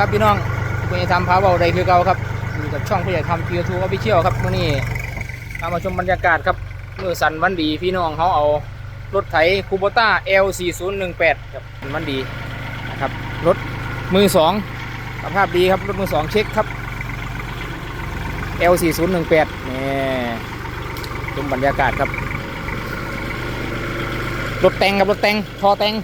ครับพี่น้องผู้ใหญ่ทำพาเบาได้คือเก่าครับอยู่กับช่องผู้ใหญ่ทำทีทูออฟฟิเชียลครับมื่อนี้ามาชมบรรยากาศครับเมื่อสันวันดีพี่น้องเขาเอารถไถคูโบต้า L4018 ครับวันดีนะครับรถมือสองสภาพดีครับรถมือสองเช็คครับ L4018 นี่ชมบรรยากาศครับรถแต่งครับรถแต่งทอแต่ง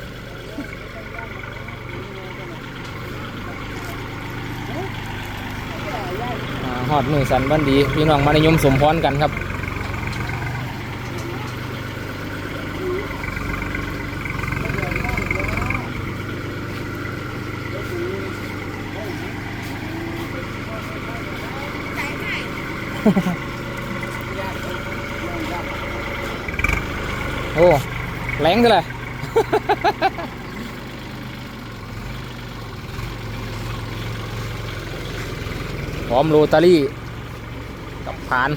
อ่าฮอดมือสันบันดี พี่น้องมานิยมสมพรกันครับโอ้แรงเลย พร้อมโรตารี่กับผาน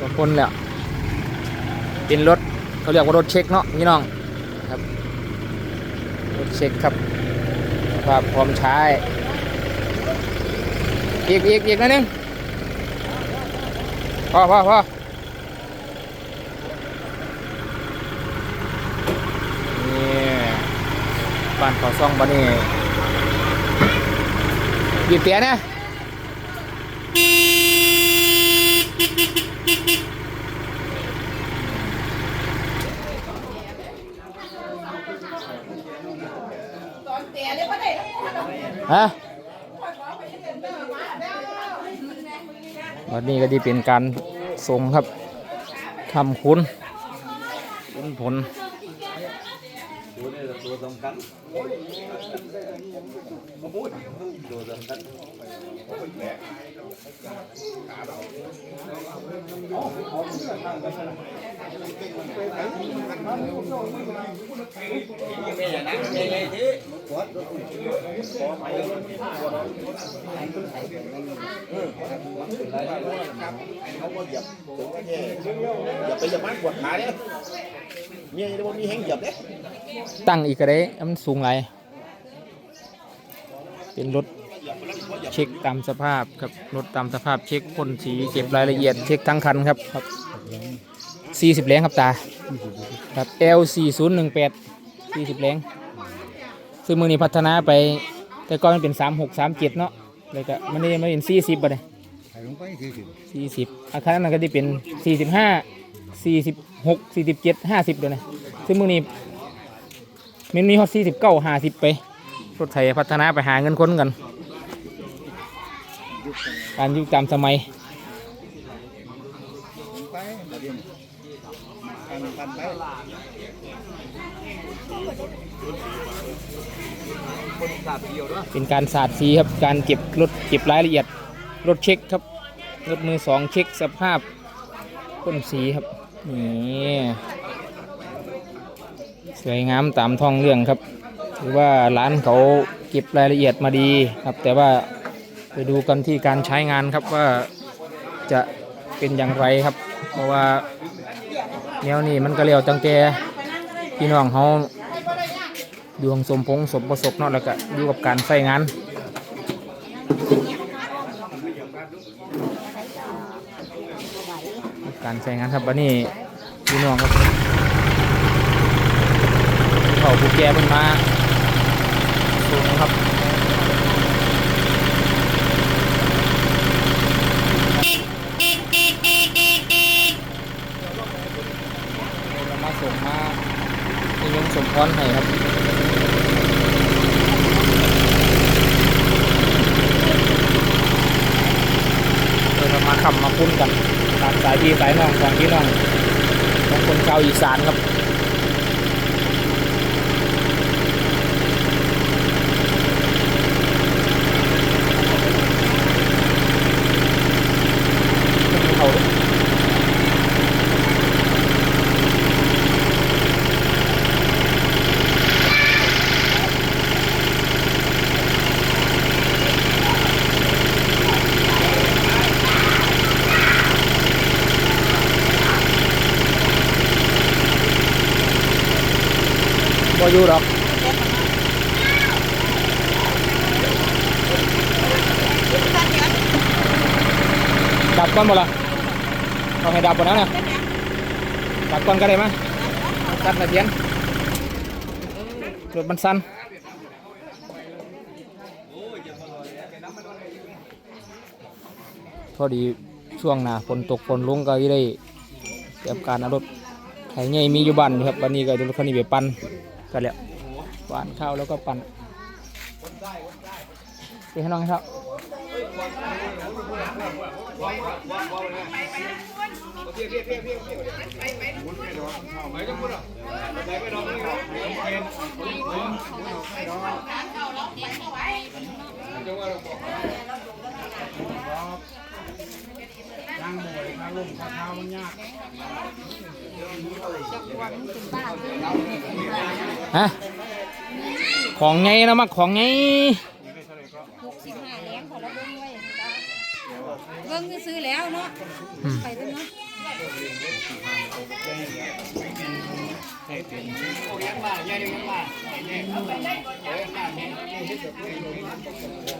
กับคนแล้วเป็นรถเขาเรียกว่ารถเช็คเนาะพี่น้องครับรถเช็คครับสภาพพร้อมใช้อีกอีกอีกนิดนึงพอพอพอนี่บ้านเขาซ่องบ้านนี้ บีบเตียนะฮะวันนี้ก็ที่เป็นการส่งครับทำคุณคุณผล เขาก็เหยียบถึงแค่อย่าไปอย่ามาปวดขาเนี่ยมีอะไรบ่มีแห้งเหยียบเนี่ย ตั้งอีกก็ได้มันสูงไรเป็นรถเช็คตามสภาพครับรถตามสภาพเช็คพ่นสีเก็บรายละเอียดเช็คทั้งคันครับครับ 40แรงครับตาครับ L 4 0 1 8 40แรงซึ่งมือนี้พัฒนาไป แต่ก่อนมันเป็น36 37เนาะเลยก็มันนี่มันเป็น40บ่ได้ใส่ลงไปสี่สิบ40อาคารนั้นก็ที่เป็น45 46 47 50เดี๋ยวนะซึ่งมือนี้มันมีฮอตสี่สิบเก้าห้าสิบไปรถไถพัฒนาไปหาเงินค้นกัน การยุคตามสมัย ลงไป ประเด็นการพันไปเป็นการสาดสีครับ การเก็บรถเก็บรายละเอียด รถเช็คครับ รถมือสองเช็คสภาพพ่นสีครับ นี่สวยงามตามท้องเรื่องครับถือว่าร้านเขาเก็บรายละเอียดมาดีครับ แต่ว่าไปดูกันที่การใช้งานครับว่าจะเป็นอย่างไรครับ เพราะว่า แนวนี้มันก็เรียวตั้งแต่พี่น้องเขาดวงสมพงษ์สมประสบเนาะแล้วก็อยู่กับการใช้งานการใช้งานครับวันนี้พี่น้องครับเขาผู้แก่มันมาสูงครับเรามาส่งมา นิยมสมพรให้ครับเรามาขับมาคุ้นกันตามสายพี่สายน้องของพี่น้องของคนชาวอีสานครับ พออยู่หรอกดับก้อนบ่ละเอาให้ดับก่อนนะนะดับก้อนก็ได้มั้ยตัดเบียงรถมันสั้นพอดีช่วงหนาฝนตกฝนลงก็ได้เก็บการอารมณ์ไถไงมีอยู่บ้านครับวันนี้ก็รถคันนี้เบียปัน กันแล้วหวานข้าวแล้วก็ปั่นไปให้น้องครับนั่งโบยข้าลุ่มข้าเท้ามันยาก ฮะของไงนะมักของไงหกสิบห้าแรงพอแล้วเบิ้งไว้เบิ้งก็ซื้อแล้วเนาะไปตั้งเนาะเ